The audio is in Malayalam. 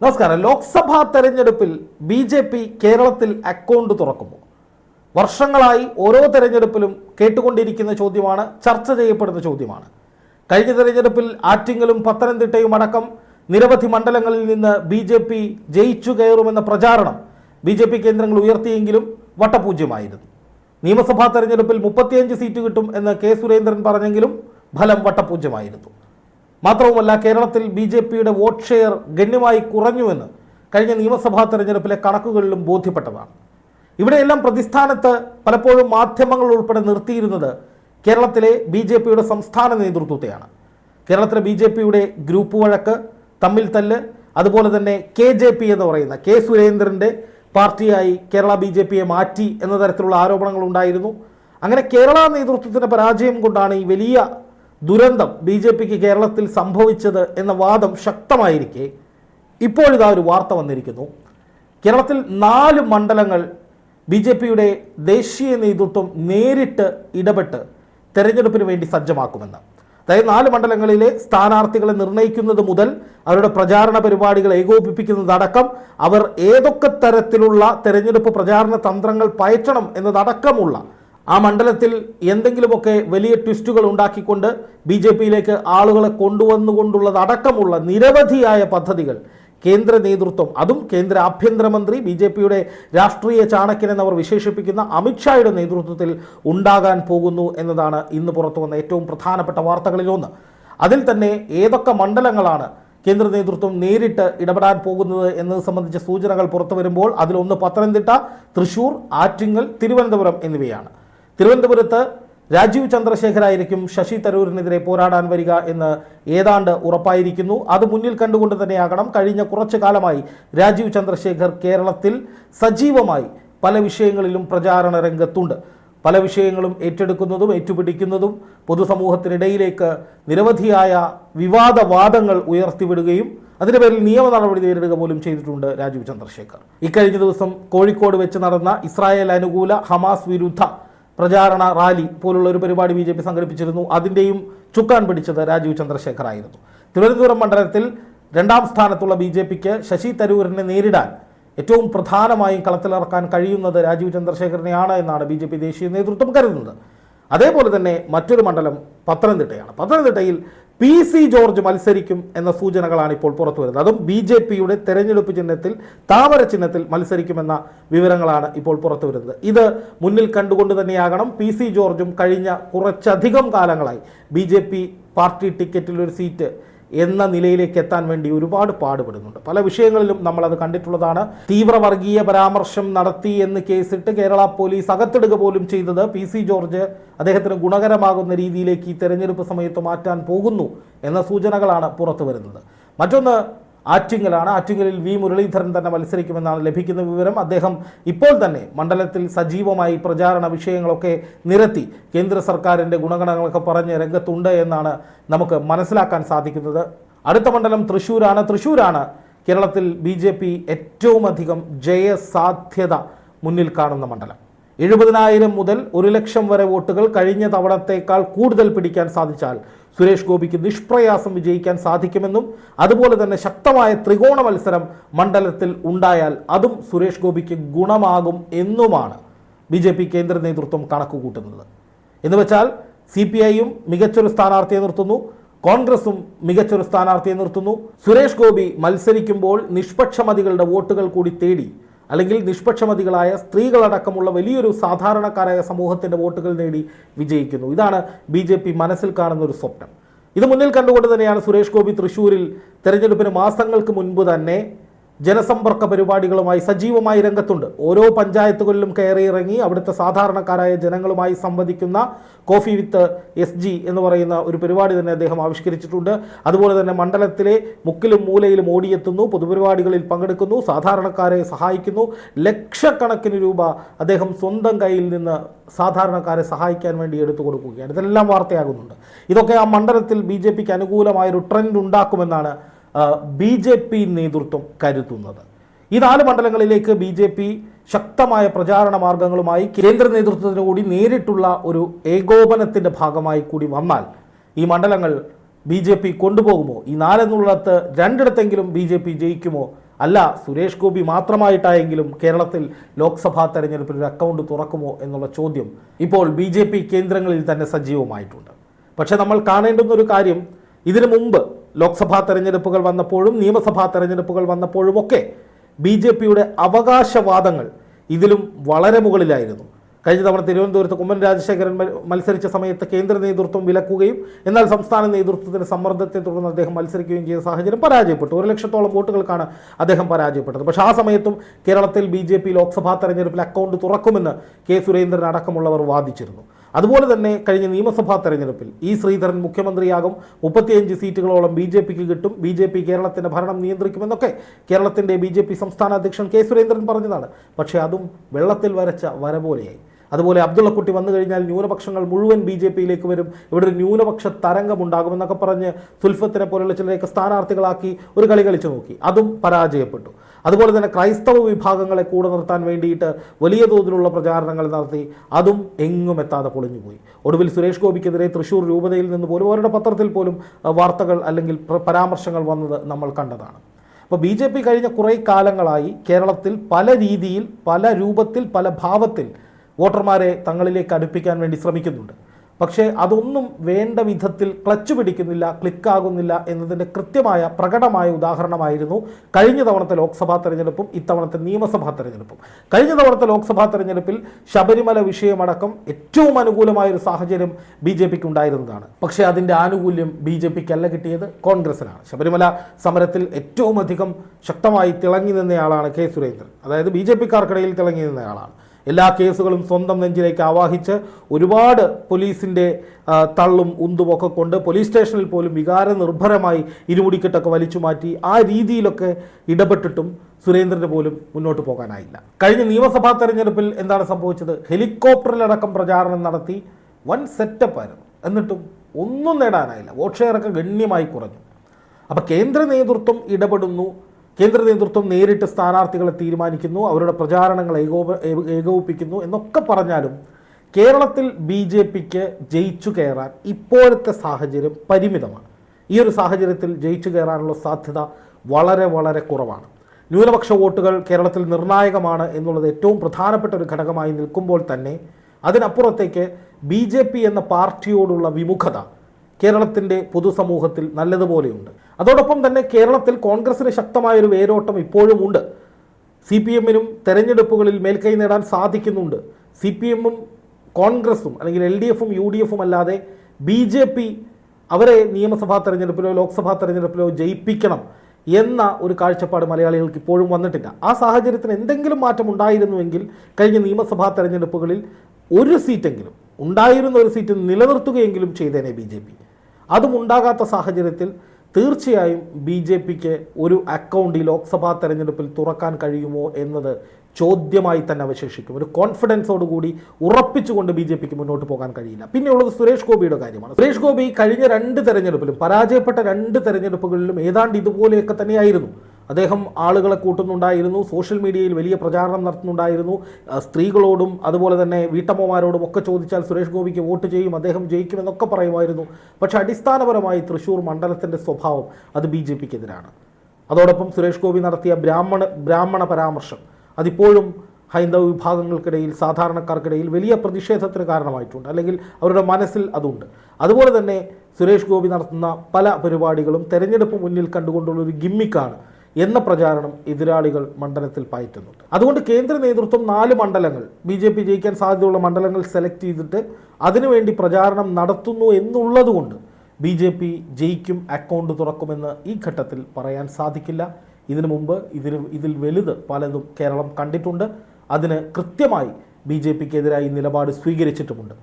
നമസ്കാരം. ലോക്സഭാ തെരഞ്ഞെടുപ്പിൽ ബി ജെ പി കേരളത്തിൽ അക്കൗണ്ട് തുറക്കുമോ? വർഷങ്ങളായി ഓരോ തെരഞ്ഞെടുപ്പിലും കേട്ടുകൊണ്ടിരിക്കുന്ന ചോദ്യമാണ് ചർച്ച ചെയ്യപ്പെടുന്ന ചോദ്യമാണ്. കഴിഞ്ഞ തെരഞ്ഞെടുപ്പിൽ ആറ്റിങ്ങലും പത്തനംതിട്ടയും അടക്കം നിരവധി മണ്ഡലങ്ങളിൽ നിന്ന് ബി ജെ പി ജയിച്ചു കയറുമെന്ന പ്രചാരണം ബി ജെ പി കേന്ദ്രങ്ങൾ ഉയർത്തിയെങ്കിലും വട്ടപൂജ്യമായിരുന്നു. നിയമസഭാ തെരഞ്ഞെടുപ്പിൽ മുപ്പത്തിയഞ്ച് സീറ്റ് കിട്ടും എന്ന് കെ സുരേന്ദ്രൻ പറഞ്ഞെങ്കിലും ഫലം വട്ടപൂജ്യമായിരുന്നു. മാത്രവുമല്ല കേരളത്തിൽ ബി ജെ പിയുടെ വോട്ട് ഷെയർ ഗണ്യമായി കുറഞ്ഞുവെന്ന് കഴിഞ്ഞ നിയമസഭാ തെരഞ്ഞെടുപ്പിലെ കണക്കുകളിലും ബോധ്യപ്പെട്ടതാണ്. ഇവിടെയെല്ലാം പ്രതിസ്ഥാനത്ത് പലപ്പോഴും മാധ്യമങ്ങൾ ഉൾപ്പെടെ നിർത്തിയിരുന്നത് കേരളത്തിലെ ബി ജെ പിയുടെ സംസ്ഥാന നേതൃത്വത്തെയാണ്. കേരളത്തിലെ ബി ജെ പിയുടെ ഗ്രൂപ്പ് വഴക്ക് തമ്മിൽ തല്ല് അതുപോലെ തന്നെ കെ ജെ പി എന്ന് പറയുന്ന കെ സുരേന്ദ്രന്റെ പാർട്ടിയായി കേരള ബി ജെ പിയെ മാറ്റി എന്ന തരത്തിലുള്ള ആരോപണങ്ങൾ ഉണ്ടായിരുന്നു. അങ്ങനെ കേരള നേതൃത്വത്തിന്റെ പരാജയം കൊണ്ടാണ് ഈ വലിയ ദുരന്തം ബി ജെ പിക്ക് കേരളത്തിൽ സംഭവിച്ചത് എന്ന വാദം ശക്തമായിരിക്കെ. ഇപ്പോഴിതാ ഒരു വാർത്ത വന്നിരിക്കുന്നു. കേരളത്തിൽ നാല് മണ്ഡലങ്ങൾ ബി ജെ പിയുടെ ദേശീയ നേതൃത്വം നേരിട്ട് ഇടപെട്ട് തെരഞ്ഞെടുപ്പിന് വേണ്ടി സജ്ജമാക്കുമെന്ന്. അതായത് നാല് മണ്ഡലങ്ങളിലെ സ്ഥാനാർത്ഥികളെ നിർണയിക്കുന്നത് മുതൽ അവരുടെ പ്രചാരണ പരിപാടികൾ ഏകോപിപ്പിക്കുന്നതടക്കം അവർ ഏതൊക്കെ തരത്തിലുള്ള തെരഞ്ഞെടുപ്പ് പ്രചാരണ തന്ത്രങ്ങൾ പയറ്റണം എന്നതടക്കമുള്ള ആ മണ്ഡലത്തിൽ എന്തെങ്കിലുമൊക്കെ വലിയ ട്വിസ്റ്റുകൾ ഉണ്ടാക്കിക്കൊണ്ട് ബി ജെ പിയിലേക്ക് ആളുകളെ കൊണ്ടുവന്നുകൊണ്ടുള്ളതടക്കമുള്ള നിരവധിയായ പദ്ധതികൾ കേന്ദ്ര നേതൃത്വം അതും കേന്ദ്ര ആഭ്യന്തരമന്ത്രി ബി ജെ പിയുടെ രാഷ്ട്രീയ ചാണക്യൻ എന്നവർ വിശേഷിപ്പിക്കുന്ന അമിത്ഷായുടെ നേതൃത്വത്തിൽ ഉണ്ടാകാൻ പോകുന്നു എന്നതാണ് ഇന്ന് പുറത്തു വന്ന ഏറ്റവും പ്രധാനപ്പെട്ട വാർത്തകളിലൊന്ന് അതിൽ തന്നെ ഏതൊക്കെ മണ്ഡലങ്ങളാണ് കേന്ദ്ര നേതൃത്വം നേരിട്ട് ഇടപെടാൻ പോകുന്നത് എന്നത് സംബന്ധിച്ച സൂചനകൾ പുറത്തു വരുമ്പോൾ അതിലൊന്ന് പത്തനംതിട്ട തൃശൂർ ആറ്റിങ്ങൽ തിരുവനന്തപുരം എന്നിവയാണ്. തിരുവനന്തപുരത്ത് രാജീവ് ചന്ദ്രശേഖരായിരിക്കും ശശി തരൂരിനെതിരെ പോരാടാൻ വരിക എന്ന് ഏതാണ്ട് ഉറപ്പായിരിക്കുന്നു. അത് മുന്നിൽ കണ്ടുകൊണ്ട് തന്നെയാകണം. കഴിഞ്ഞ കുറച്ചു കാലമായി രാജീവ് ചന്ദ്രശേഖർ കേരളത്തിൽ സജീവമായി പല വിഷയങ്ങളിലും പ്രചാരണ രംഗത്തുണ്ട്. പല വിഷയങ്ങളും ഏറ്റെടുക്കുന്നതും ഏറ്റുപിടിക്കുന്നതും പൊതുസമൂഹത്തിനിടയിലേക്ക് നിരവധിയായ വിവാദവാദങ്ങൾ ഉയർത്തിവിടുകയും അതിന്റെ പേരിൽ നിയമ നടപടി നേരിടുക പോലും ചെയ്തിട്ടുണ്ട് രാജീവ് ചന്ദ്രശേഖർ. ഇക്കഴിഞ്ഞ ദിവസം കോഴിക്കോട് വെച്ച് നടന്ന ഇസ്രായേൽ അനുകൂല ഹമാസ് വിരുദ്ധ പ്രചാരണ റാലി പോലുള്ള ഒരു പരിപാടി ബി ജെ പി സംഘടിപ്പിച്ചിരുന്നു. അതിന്റെയും ചുക്കാൻ പിടിച്ചത് രാജീവ് ചന്ദ്രശേഖർ ആയിരുന്നു തിരുവനന്തപുരം മണ്ഡലത്തിൽ രണ്ടാം സ്ഥാനത്തുള്ള ബി ജെ പിക്ക് ശശി തരൂരിനെ നേരിടാൻ ഏറ്റവും പ്രധാനമായും കളത്തിലിറക്കാൻ കഴിയുന്നത് രാജീവ് ചന്ദ്രശേഖരനെയാണ് എന്നാണ് ബി ദേശീയ നേതൃത്വം കരുതുന്നത്. അതേപോലെ തന്നെ മറ്റൊരു മണ്ഡലം പത്തനംതിട്ടയാണ്. പത്തനംതിട്ടയിൽ പി സി ജോർജ് മത്സരിക്കും എന്ന സൂചനകളാണ് ഇപ്പോൾ പുറത്തു വരുന്നത്. അതും ബി ജെ പിയുടെ തെരഞ്ഞെടുപ്പ് ചിഹ്നത്തിൽ താമര ചിഹ്നത്തിൽ മത്സരിക്കുമെന്ന വിവരങ്ങളാണ് ഇപ്പോൾ പുറത്തു വരുന്നത്. ഇത് മുന്നിൽ കണ്ടുകൊണ്ട് തന്നെയാകണം. പി സി ജോർജും കഴിഞ്ഞ കുറച്ചധികം കാലങ്ങളായി ബി ജെ പി പാർട്ടി ടിക്കറ്റിൽ ഒരു സീറ്റ് എന്ന നിലയിലേക്ക് എത്താൻ വേണ്ടി ഒരുപാട് പാടുപെടുന്നുണ്ട്. പല വിഷയങ്ങളിലും നമ്മൾ അത് കണ്ടിട്ടുള്ളതാണ്. തീവ്രവർഗീയ പരാമർശം നടത്തി എന്ന് കേസിട്ട് കേരള പോലീസ് അകത്തിടുക പോലും ചെയ്തത് പി സി ജോർജ് അദ്ദേഹത്തിന് ഗുണകരമാകുന്ന രീതിയിലേക്ക് ഈ തെരഞ്ഞെടുപ്പ് സമയത്ത് മാറ്റാൻ പോകുന്നു എന്ന സൂചനകളാണ് പുറത്തു വരുന്നത് മറ്റൊന്ന് ആറ്റിങ്ങലാണ്. ആറ്റിങ്ങലിൽ വി മുരളീധരൻ തന്നെ മത്സരിക്കുമെന്നാണ് ലഭിക്കുന്ന വിവരം. അദ്ദേഹം ഇപ്പോൾ തന്നെ മണ്ഡലത്തിൽ സജീവമായി പ്രചാരണ വിഷയങ്ങളൊക്കെ നിരത്തി കേന്ദ്ര സർക്കാരിന്റെ ഗുണഗണങ്ങളൊക്കെ പറഞ്ഞ് രംഗത്തുണ്ട് എന്നാണ് നമുക്ക് മനസ്സിലാക്കാൻ സാധിക്കുന്നത്. അടുത്ത മണ്ഡലം തൃശ്ശൂരാണ്. തൃശ്ശൂരാണ് കേരളത്തിൽ ബി ജെ പി ഏറ്റവും അധികം ജയസാധ്യത മുന്നിൽ കാണുന്ന മണ്ഡലം. എഴുപതിനായിരം മുതൽ ഒരു ലക്ഷം വരെ വോട്ടുകൾ കഴിഞ്ഞ തവണത്തേക്കാൾ കൂടുതൽ പിടിക്കാൻ സാധിച്ചാൽ സുരേഷ് ഗോപിക്ക് നിഷ്പ്രയാസം വിജയിക്കാൻ സാധിക്കുമെന്നും അതുപോലെ തന്നെ ശക്തമായ ത്രികോണ മത്സരം മണ്ഡലത്തിൽ ഉണ്ടായാൽ അതും സുരേഷ് ഗോപിക്ക് ഗുണമാകും എന്നുമാണ് ബി ജെ പി കേന്ദ്ര നേതൃത്വം കണക്കുകൂട്ടുന്നത്. എന്ന് വെച്ചാൽ സി പി ഐയും മികച്ചൊരു സ്ഥാനാർത്ഥിയെ നിർത്തുന്നു കോൺഗ്രസും മികച്ചൊരു സ്ഥാനാർത്ഥിയെ നിർത്തുന്നു. സുരേഷ് ഗോപി മത്സരിക്കുമ്പോൾ നിഷ്പക്ഷമതികളുടെ വോട്ടുകൾ കൂടി തേടി അല്ലെങ്കിൽ നിഷ്പക്ഷമതികളായ സ്ത്രീകളടക്കമുള്ള വലിയൊരു സാധാരണക്കാരായ സമൂഹത്തിന്റെ വോട്ടുകൾ നേടി വിജയിക്കുന്നു. ഇതാണ് ബി ജെ പി മനസ്സിൽ കാണുന്ന ഒരു സ്വപ്നം. ഇത് മുന്നിൽ കണ്ടുകൊണ്ട് തന്നെയാണ് സുരേഷ് ഗോപി തൃശ്ശൂരിൽ തെരഞ്ഞെടുപ്പിന് മാസങ്ങൾക്ക് മുൻപ് തന്നെ ജനസമ്പർക്ക പരിപാടികളുമായി സജീവമായി രംഗത്തുണ്ട്. ഓരോ പഞ്ചായത്തുകളിലും കയറി ഇറങ്ങി അവിടുത്തെ സാധാരണക്കാരായ ജനങ്ങളുമായി സംവദിക്കുന്ന കോഫി വിത്ത് എസ് ജി എന്ന് പറയുന്ന ഒരു പരിപാടി തന്നെ അദ്ദേഹം ആവിഷ്കരിച്ചിട്ടുണ്ട്. അതുപോലെ തന്നെ മണ്ഡലത്തിലെ മുക്കിലും മൂലയിലും ഓടിയെത്തുന്നു പൊതുപരിപാടികളിൽ പങ്കെടുക്കുന്നു സാധാരണക്കാരെ സഹായിക്കുന്നു. ലക്ഷക്കണക്കിന് രൂപ അദ്ദേഹം സ്വന്തം കയ്യിൽ നിന്ന് സാധാരണക്കാരെ സഹായിക്കാൻ വേണ്ടി എടുത്തു കൊടുക്കുകയാണ്. ഇതെല്ലാം വാർത്തയാകുന്നുണ്ട്. ഇതൊക്കെ ആ മണ്ഡലത്തിൽ ബി ജെ പിക്ക് അനുകൂലമായൊരു ട്രെൻഡ് ഉണ്ടാക്കുമെന്നാണ് ബി ജെ പി നേതൃത്വം കരുതുന്നത്. ഈ നാല് മണ്ഡലങ്ങളിലേക്ക് ബി ജെ പി ശക്തമായ പ്രചാരണ മാർഗങ്ങളുമായി കേന്ദ്ര നേതൃത്വത്തിന് കൂടി നേരിട്ടുള്ള ഒരു ഏകോപനത്തിന്റെ ഭാഗമായി കൂടി വന്നാൽ ഈ മണ്ഡലങ്ങൾ ബി ജെ പി കൊണ്ടുപോകുമോ? ഈ നാലെന്നുള്ളിടത്ത് രണ്ടിടത്തെങ്കിലും ബി ജെ പി ജയിക്കുമോ? അല്ല സുരേഷ് ഗോപി മാത്രമായിട്ടായെങ്കിലും കേരളത്തിൽ ലോക്സഭാ തെരഞ്ഞെടുപ്പിൽ ഒരു അക്കൗണ്ട് തുറക്കുമോ എന്നുള്ള ചോദ്യം ഇപ്പോൾ ബി കേന്ദ്രങ്ങളിൽ തന്നെ സജീവമായിട്ടുണ്ട്. പക്ഷേ നമ്മൾ കാണേണ്ടുന്ന ഒരു കാര്യം ഇതിനു മുമ്പ് ലോക്സഭാ തെരഞ്ഞെടുപ്പുകൾ വന്നപ്പോഴും നിയമസഭാ തെരഞ്ഞെടുപ്പുകൾ വന്നപ്പോഴും ഒക്കെ ബി ജെ പിയുടെ അവകാശവാദങ്ങൾ ഇതിലും വളരെ മുകളിലായിരുന്നു. കഴിഞ്ഞ തവണ തിരുവനന്തപുരത്ത് കുമ്മൻ രാജശേഖരൻ മത്സരിച്ച സമയത്ത് കേന്ദ്ര നേതൃത്വം വിലക്കുകയും എന്നാൽ സംസ്ഥാന നേതൃത്വത്തിന്റെ സമ്മർദ്ദത്തെ തുടർന്ന് അദ്ദേഹം മത്സരിക്കുകയും ചെയ്ത സാഹചര്യം പരാജയപ്പെട്ടു. ഒരു ലക്ഷത്തോളം വോട്ടുകൾക്കാണ് അദ്ദേഹം പരാജയപ്പെട്ടത്. പക്ഷേ ആ സമയത്തും കേരളത്തിൽ ബി ലോക്സഭാ തെരഞ്ഞെടുപ്പിൽ അക്കൗണ്ട് തുറക്കുമെന്ന് കെ സുരേന്ദ്രൻ അടക്കമുള്ളവർ വാദിച്ചിരുന്നു. അതുപോലെ തന്നെ കഴിഞ്ഞ നിയമസഭാ തെരഞ്ഞെടുപ്പിൽ ഇ ശ്രീധരൻ മുഖ്യമന്ത്രിയാകും. മുപ്പത്തിയഞ്ച് സീറ്റുകളോളം ബി ജെ പിക്ക് കിട്ടും. ബി ജെ പി കേരളത്തിന്റെ ഭരണം നിയന്ത്രിക്കുമെന്നൊക്കെ കേരളത്തിന്റെ ബി ജെ പി സംസ്ഥാന അധ്യക്ഷൻ കെ സുരേന്ദ്രൻ പറഞ്ഞതാണ്. പക്ഷേ അതും വെള്ളത്തിൽ വരച്ച വര പോലെയായി. അതുപോലെ അബ്ദുള്ളക്കുട്ടി വന്നു കഴിഞ്ഞാൽ ന്യൂനപക്ഷങ്ങൾ മുഴുവൻ ബി ജെ പിയിലേക്ക് വരും. ഇവിടെ ഒരു ന്യൂനപക്ഷ തരംഗമുണ്ടാകുമെന്നൊക്കെ പറഞ്ഞ് സുൽഫത്തിനെ പോലുള്ള ചിലരെയൊക്കെ സ്ഥാനാർത്ഥികളാക്കി ഒരു കളി കളിച്ചു നോക്കി. അതും പരാജയപ്പെട്ടു. അതുപോലെ തന്നെ ക്രൈസ്തവ വിഭാഗങ്ങളെ കൂടെ നിർത്താൻ വേണ്ടിയിട്ട് വലിയ തോതിലുള്ള പ്രചാരണങ്ങൾ നടത്തി. അതും എങ്ങും എത്താതെ പൊളിഞ്ഞുപോയി. ഒടുവിൽ സുരേഷ് ഗോപിക്കെതിരെ തൃശൂർ രൂപതയിൽ നിന്ന് പോലും അവരുടെ പത്രത്തിൽ പോലും വാർത്തകൾ അല്ലെങ്കിൽ പരാമർശങ്ങൾ വന്നത് നമ്മൾ കണ്ടതാണ്. അപ്പോൾ ബി ജെ പി കഴിഞ്ഞ കുറേ കാലങ്ങളായി കേരളത്തിൽ പല രീതിയിൽ പല രൂപത്തിൽ പല ഭാവത്തിൽ വോട്ടർമാരെ തങ്ങളിലേക്ക് അടുപ്പിക്കാൻ വേണ്ടി ശ്രമിക്കുന്നുണ്ട്. പക്ഷേ അതൊന്നും വേണ്ട വിധത്തിൽ ക്ലച്ച് പിടിക്കുന്നില്ല ക്ലിക്കാകുന്നില്ല എന്നതിന്റെ കൃത്യമായ പ്രകടമായ ഉദാഹരണമായിരുന്നു കഴിഞ്ഞ തവണത്തെ ലോക്സഭാ തെരഞ്ഞെടുപ്പും ഇത്തവണത്തെ നിയമസഭാ തെരഞ്ഞെടുപ്പും. കഴിഞ്ഞ തവണത്തെ ലോക്സഭാ തെരഞ്ഞെടുപ്പിൽ ശബരിമല വിഷയമടക്കം ഏറ്റവും അനുകൂലമായ ഒരു സാഹചര്യം ബി ജെ പിക്ക് ഉണ്ടായിരുന്നതാണ് പക്ഷേ അതിന്റെ ആനുകൂല്യം ബി ജെ പിക്ക് അല്ല കിട്ടിയത് കോൺഗ്രസിനാണ്. ശബരിമല സമരത്തിൽ ഏറ്റവും അധികം ശക്തമായി തിളങ്ങി നിന്നയാളാണ് കെ സുരേന്ദ്രൻ. അതായത് ബി ജെ പിക്കാർക്കിടയിൽ തിളങ്ങി നിന്നയാളാണ്. എല്ലാ കേസുകളും സ്വന്തം നെഞ്ചിലേക്ക് ആവാഹിച്ച് ഒരുപാട് പോലീസിന്റെ തള്ളും ഉന്തുമൊക്കെ കൊണ്ട് പോലീസ് സ്റ്റേഷനിൽ പോലും വികാര നിർഭരമായി ഇരുമുടിക്കെട്ടൊക്കെ വലിച്ചു മാറ്റി ആ രീതിയിലൊക്കെ ഇടപെട്ടിട്ടും സുരേന്ദ്രന് പോലും മുന്നോട്ട് പോകാനായില്ല. കഴിഞ്ഞ നിയമസഭാ തെരഞ്ഞെടുപ്പിൽ എന്താണ് സംഭവിച്ചത്? ഹെലികോപ്റ്ററിലടക്കം പ്രചാരണം നടത്തി വൻ സെറ്റപ്പ് ആയിരുന്നു. എന്നിട്ടും ഒന്നും നേടാനായില്ല. വോട്ട് ഷെയറൊക്കെ ഗണ്യമായി കുറഞ്ഞു. അപ്പോൾ കേന്ദ്ര നേതൃത്വം ഇടപെടുന്നു. കേന്ദ്ര നേതൃത്വം നേരിട്ട് സ്ഥാനാർത്ഥികളെ തീരുമാനിക്കുന്നു അവരുടെ പ്രചാരണങ്ങൾ ഏകോപ ഏകോപിപ്പിക്കുന്നു എന്നൊക്കെ പറഞ്ഞാലും കേരളത്തിൽ ബി ജെ പിക്ക് ജയിച്ചു കയറാൻ ഇപ്പോഴത്തെ സാഹചര്യം പരിമിതമാണ്. ഈ ഒരു സാഹചര്യത്തിൽ ജയിച്ചു കയറാനുള്ള സാധ്യത വളരെ വളരെ കുറവാണ്. ന്യൂനപക്ഷ വോട്ടുകൾ കേരളത്തിൽ നിർണായകമാണ് എന്നുള്ളത് ഏറ്റവും പ്രധാനപ്പെട്ട ഒരു ഘടകമായി നിൽക്കുമ്പോൾ തന്നെ അതിനപ്പുറത്തേക്ക് ബി ജെ പി എന്ന പാർട്ടിയോടുള്ള വിമുഖത കേരളത്തിന്റെ പൊതുസമൂഹത്തിൽ നല്ലതുപോലെയുണ്ട്. അതോടൊപ്പം തന്നെ കേരളത്തിൽ കോൺഗ്രസിന് ശക്തമായൊരു വേരോട്ടം ഇപ്പോഴും ഉണ്ട്. സി പി എമ്മിനും തെരഞ്ഞെടുപ്പുകളിൽ മേൽക്കൈ നേടാൻ സാധിക്കുന്നുണ്ട്. സി പി എമ്മും കോൺഗ്രസും അല്ലെങ്കിൽ എൽ ഡി എഫും യു ഡി എഫും അല്ലാതെ ബി ജെ പി അവരെ നിയമസഭാ തെരഞ്ഞെടുപ്പിലോ ലോക്സഭാ തെരഞ്ഞെടുപ്പിലോ ജയിപ്പിക്കണം എന്ന ഒരു കാഴ്ചപ്പാട് മലയാളികൾക്ക് ഇപ്പോഴും വന്നിട്ടില്ല. ആ സാഹചര്യത്തിന് എന്തെങ്കിലും മാറ്റം ഉണ്ടായിരുന്നുവെങ്കിൽ കഴിഞ്ഞ നിയമസഭാ തെരഞ്ഞെടുപ്പുകളിൽ ഒരു സീറ്റെങ്കിലും ഉണ്ടായിരുന്ന ഒരു സീറ്റ് നിലനിർത്തുകയെങ്കിലും ചെയ്തേനെ ബി ജെ പി. അതും ഉണ്ടാകാത്ത സാഹചര്യത്തിൽ തീർച്ചയായും ബി ജെ പിക്ക് ഒരു അക്കൗണ്ട് ഈ ലോക്സഭാ തെരഞ്ഞെടുപ്പിൽ തുറക്കാൻ കഴിയുമോ എന്നത് ചോദ്യമായി തന്നെ അവശേഷിക്കും. ഒരു കോൺഫിഡൻസോടുകൂടി ഉറപ്പിച്ചുകൊണ്ട് ബി ജെ പിക്ക് മുന്നോട്ട് പോകാൻ കഴിയില്ല. പിന്നെയുള്ളത് സുരേഷ് ഗോപിയുടെ കാര്യമാണ്. സുരേഷ് ഗോപി കഴിഞ്ഞ രണ്ട് തെരഞ്ഞെടുപ്പിലും പരാജയപ്പെട്ട രണ്ട് തെരഞ്ഞെടുപ്പുകളിലും ഏതാണ്ട് ഇതുപോലെയൊക്കെ തന്നെയായിരുന്നു. അദ്ദേഹം ആളുകളെ കൂട്ടുന്നുണ്ടായിരുന്നു. സോഷ്യൽ മീഡിയയിൽ വലിയ പ്രചാരണം നടത്തുന്നുണ്ടായിരുന്നു. സ്ത്രീകളോടും അതുപോലെ തന്നെ വീട്ടമ്മമാരോടും ഒക്കെ ചോദിച്ചാൽ സുരേഷ് ഗോപിക്ക് വോട്ട് ചെയ്യും അദ്ദേഹം ജയിക്കുമെന്നൊക്കെ പറയുമായിരുന്നു. പക്ഷേ അടിസ്ഥാനപരമായി തൃശ്ശൂർ മണ്ഡലത്തിന്റെ സ്വഭാവം അത് ബി ജെ പിക്കെതിരാണ്. അതോടൊപ്പം സുരേഷ് ഗോപി നടത്തിയ ബ്രാഹ്മണ ബ്രാഹ്മണ പരാമർശം അതിപ്പോഴും ഹൈന്ദവ വിഭാഗങ്ങൾക്കിടയിൽ സാധാരണക്കാർക്കിടയിൽ വലിയ പ്രതിഷേധത്തിന് കാരണമായിട്ടുണ്ട്. അല്ലെങ്കിൽ അവരുടെ മനസ്സിൽ അതുണ്ട്. അതുപോലെ തന്നെ സുരേഷ് ഗോപി നടത്തുന്ന പല പരിപാടികളും തെരഞ്ഞെടുപ്പ് മുന്നിൽ കണ്ടുകൊണ്ടുള്ള ഒരു ഗിമ്മിക്കാണ് എന്ന പ്രചാരണം എതിരാളികൾ മണ്ഡലത്തിൽ പയറ്റുന്നുണ്ട് അതുകൊണ്ട് കേന്ദ്ര നേതൃത്വം നാല് മണ്ഡലങ്ങൾ ബി ജെ പി ജയിക്കാൻ സാധ്യതയുള്ള മണ്ഡലങ്ങൾ സെലക്ട് ചെയ്തിട്ട് അതിനുവേണ്ടി പ്രചാരണം നടത്തുന്നു എന്നുള്ളതുകൊണ്ട് ബി ജെ പി ജയിക്കും അക്കൗണ്ട് തുറക്കുമെന്ന് ഈ ഘട്ടത്തിൽ പറയാൻ സാധിക്കില്ല. ഇതിനു മുമ്പ് ഇതിന് ഇതിൽ വലുത് പലതും കേരളം കണ്ടിട്ടുണ്ട്. അതിന് കൃത്യമായി ബി ജെ പിക്കെതിരായി നിലപാട് സ്വീകരിച്ചിട്ടുമുണ്ട്.